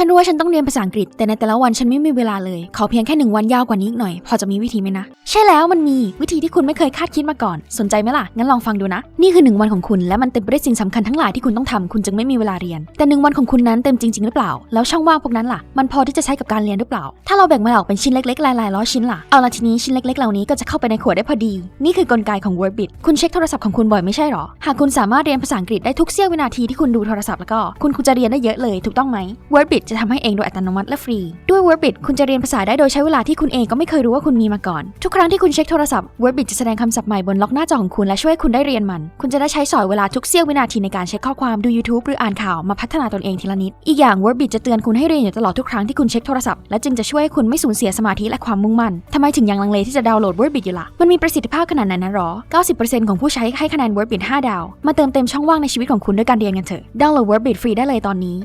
ฉันรู้ว่าฉันต้องเรียนภาษาอังกฤษ แต่ในแต่ละวันฉันไม่มีเวลาเลย ขอเพียงแค่หนึ่งวันยาวกว่านี้อีกหน่อย พอจะมีวิธีไหมนะ ใช่แล้วมันมีวิธีที่คุณไม่เคยคาดคิดมาก่อน สนใจไหมล่ะ งั้นลองฟังดูนะ นี่คือหนึ่งวันของคุณและมันเต็มไปด้วยสิ่งสำคัญทั้งหลายที่คุณต้องทำคุณจึงไม่มีเวลาเรียน แต่หนึ่งวันของคุณนั้นเต็มจริงๆหรือเปล่า แล้วช่องว่างพวกนั้นล่ะ มันพอที่จะใช้กับการเรียนหรือเปล่า ถ้าเราแบ่งมันออกเป็นชิ้นเล็กๆหลายๆร้อยชิ้นล่ะ เอาละทีนี้ชิ้นเล็กๆเหล่านี้ก็จะเข้าไปในขวดได้พอดี นี่คือกลไกของ Wordbit คุณเช็คโทรศัพท์ของคุณบ่อยไม่ใช่หรอ หากคุณสามารถเรียนภาษาอังกฤษได้ทุกเสี้ยววินาทีที่คุณดูโทรศัพท์แล้วก็คุณคุณจะเรียนได้เยอะเลยถูกต้องไหม Wordbit จะทำให้เองโดยอัตโนมัติและฟรี ด้วย Wordbit คุณจะเรียนภาษาได้โดยใช้เวลาที่คุณเองก็ไม่เคยรู้ว่าคุณมีมาก่อน ทุกครั้งที่คุณเช็คโทรศัพท์ Wordbit จะแสดงคำศัพท์ใหม่บนล็อกหน้าจอของคุณและช่วยคุณได้เรียนมัน คุณจะได้ใช้สอยเวลาทุกเสี้ยววินาทีในการเช็คข้อความดู YouTube หรืออ่านข่าวมาพัฒนาตนเองทีละนิด อีกอย่าง Wordbit จะเตือนคุณให้เรียนอยู่ตลอดทุกครั้งที่คุณเช็คโทรศัพท์และจึงจะช่วยให้คุณไม่สูญเสียสมาธิและความมุ่งมั่นทำไมถึงยังลังเลที่จะดาวน์โหลด Wordbit อยู่ละ่ะ มันมีประสิทธิภาพขนาดนั้นนะหรอ 90%ของผู้ใช้ให้คะแนน Wordbit 5 ดาว มาเติมเต็มช่องว่างในชีวิตของคุณด้วยการเรียนกันเถอะ ดาวน์โหลด Wordbit ฟรีได้เลยตอนนี้